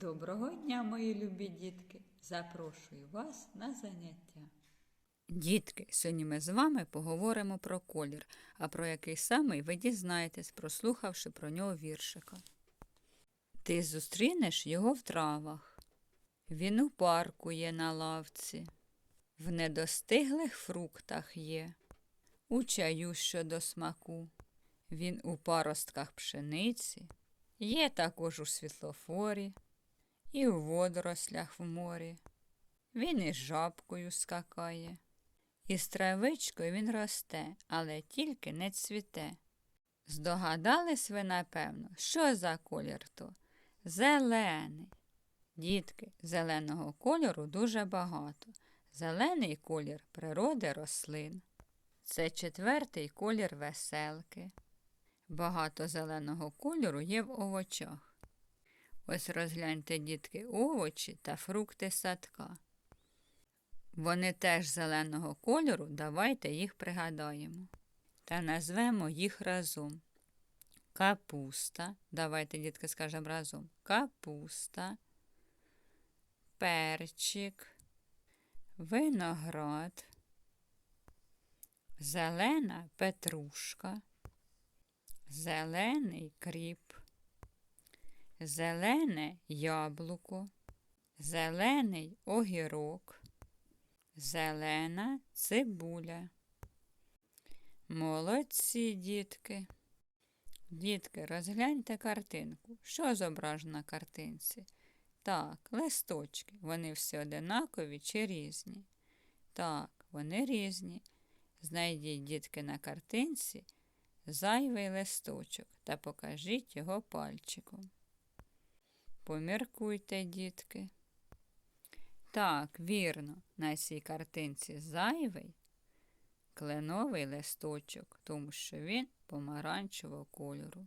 Доброго дня, мої любі дітки! Запрошую вас на заняття. Дітки, сьогодні ми з вами поговоримо про колір, а про який самий ви дізнаєтесь, прослухавши про нього віршика. Ти зустрінеш його в травах. Він у парку є на лавці, в недостиглих фруктах є, у чаю щодо смаку. Він у паростках пшениці, є також у світлофорі, і у водорослях в морі. Він із жабкою скакає, і з травичкою він росте, але тільки не цвіте. Здогадались ви, напевно, що за колір то? Зелений. Дітки, зеленого кольору дуже багато. Зелений колір природи рослин. Це четвертий колір веселки. Багато зеленого кольору є в овочах. Ось розгляньте, дітки, овочі та фрукти садка. Вони теж зеленого кольору, давайте їх пригадаємо. Та назвемо їх разом. Капуста. Давайте, дітки, скажемо разом. Капуста, перчик, виноград, зелена петрушка, зелений кріп, зелене яблуко, зелений огірок, зелена цибуля. Молодці, дітки. Дітки, розгляньте картинку. Що зображено на картинці? Так, листочки. Вони всі одинакові чи різні? Так, вони різні. Знайдіть, дітки, на картинці зайвий листочок та покажіть його пальчиком. Поміркуйте, дітки. Так, вірно, на цій картинці зайвий кленовий листочок, тому що він помаранчевого кольору.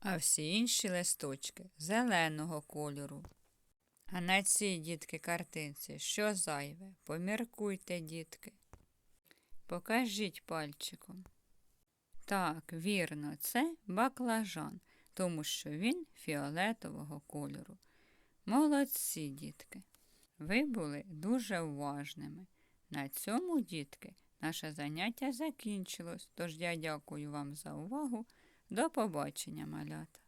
А всі інші листочки зеленого кольору. А на цій дітки картинці що зайве? Поміркуйте, дітки. Покажіть пальчиком. Так, вірно, це баклажан, тому що він фіолетового кольору. Молодці, дітки. Ви були дуже уважними. На цьому, дітки, наше заняття закінчилось, тож я дякую вам за увагу. До побачення, малята.